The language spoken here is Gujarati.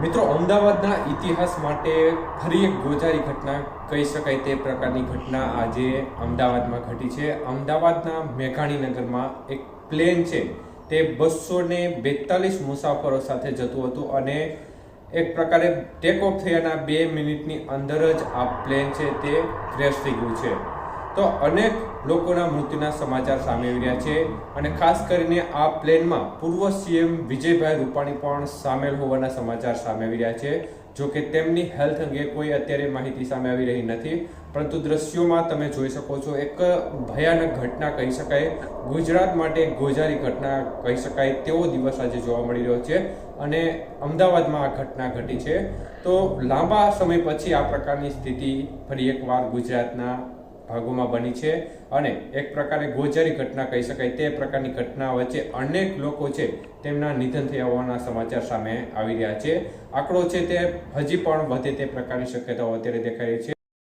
મિત્રો, અમદાવાદના ઇતિહાસ માટે ફરી એક ગોજારી ઘટના કહી શકાય તે પ્રકારની ઘટના આજે અમદાવાદમાં ઘટી છે. અમદાવાદના મેઘાણીનગરમાં એક પ્લેન છે. તે બસો ને બેતાલીસ મુસાફરો સાથે જતું હતું અને એક પ્રકારે ટેક ઓફ થયાના બે મિનિટની અંદર જ આ પ્લેન છે તે ક્રેશ થઈ ગયું છે. તો અનેક લોકોના મૃત્યુના સમાચાર સામે આવી રહ્યા છે અને ખાસ કરીને આ પ્લેનમાં પૂર્વ સીએમ વિજયભાઈ રૂપાણી પણ સામેલ હોવાના સમાચાર સામે આવી રહ્યા છે. જો કે તેમની હેલ્થ અંગે કોઈ અત્યારે માહિતી સામે આવી રહી નથી. પરંતુ દ્રશ્યોમાં તમે જોઈ શકો છો એક ભયાનક ઘટના કહી શકાય. ગુજરાત માટે એક ગોજારી ઘટના કહી શકાય તેવો દિવસ આજે જોવા મળી રહ્યો છે અને અમદાવાદમાં આ ઘટના ઘટી છે. તો લાંબા સમય પછી આ પ્રકારની સ્થિતિ ફરી એકવાર ગુજરાતના ભાગોમાં બની છે અને એક પ્રકારે ગોજારી ઘટના કહી શકાય તે પ્રકારની ઘટના વચ્ચે અનેક લોકો છે તેમના નિધન થયા હોવાના સમાચાર સામે આવી રહ્યા છે. આંકડો છે તે હજી પણ વધે તે પ્રકારની શક્યતાઓ અત્યારે દેખાઈ રહી છે.